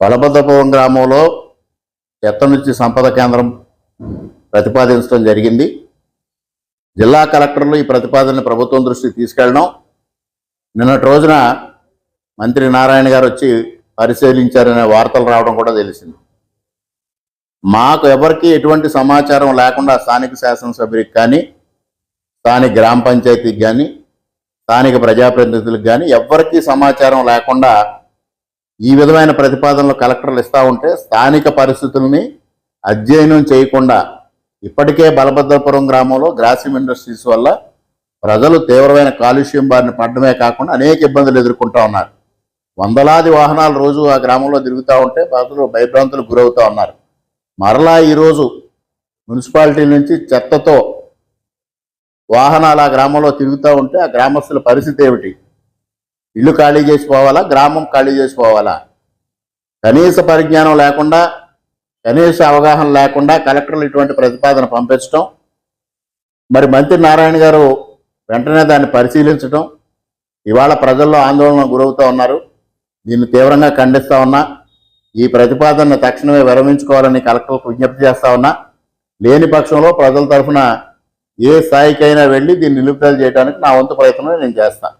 బలభద్రపురం గ్రామంలో చెత్త నుంచి సంపద కేంద్రం ప్రతిపాదించడం జరిగింది. జిల్లా కలెక్టర్లు ఈ ప్రతిపాదనని ప్రభుత్వం దృష్టికి తీసుకెళ్ళడం. నిన్నటి రోజున మంత్రి నారాయణ గారు వచ్చి పరిశీలించారనే వార్తలు రావడం కూడా తెలిసింది. మాకు ఎవరికి ఎటువంటి సమాచారం లేకుండా స్థానిక శాసనసభ్యునికి కానీ స్థానిక గ్రామ పంచాయతీకి కానీ స్థానిక ప్రజాప్రతినిధులకు కానీ ఎవ్వరికీ సమాచారం లేకుండా ఈ విధమైన ప్రతిపాదనలు కలెక్టర్లు ఇస్తూ ఉంటే స్థానిక పరిస్థితుల్ని అధ్యయనం చేయకుండా ఇప్పటికే బలభద్రపురం గ్రామంలో గ్రాసిమ్ ఇండస్ట్రీస్ వల్ల ప్రజలు తీవ్రమైన కాలుష్యం బారిన పడడమే కాకుండా అనేక ఇబ్బందులు ఎదుర్కొంటూ ఉన్నారు. వందలాది వాహనాలు రోజు ఆ గ్రామంలో తిరుగుతూ ఉంటే ప్రజలు భయభ్రాంతులకు గురవుతూ ఉన్నారు. మరలా ఈరోజు మున్సిపాలిటీ నుంచి చెత్తతో వాహనాలు ఆ గ్రామంలో తిరుగుతూ ఉంటే ఆ గ్రామస్తుల పరిస్థితి ఏమిటి? ఇల్లు ఖాళీ చేసిపోవాలా? గ్రామం ఖాళీ చేసుకోవాలా కనీస పరిజ్ఞానం లేకుండా కనీస అవగాహన లేకుండా కలెక్టర్లు ఇటువంటి ప్రతిపాదన పంపించడం మరి మంత్రి నారాయణ గారు వెంటనే దాన్ని పరిశీలించడం ఇవాళ ప్రజల్లో ఆందోళన గురవుతూ ఉన్నారు. దీన్ని తీవ్రంగా ఖండిస్తూ ఉన్నా. ఈ ప్రతిపాదనను తక్షణమే విరమించుకోవాలని కలెక్టర్లకు విజ్ఞప్తి చేస్తా ఉన్నా. లేని పక్షంలో ప్రజల తరఫున ఏ స్థాయికైనా వెళ్ళి దీన్ని నిలుపుదల చేయడానికి నా వంతు ప్రయత్నం నేను చేస్తాను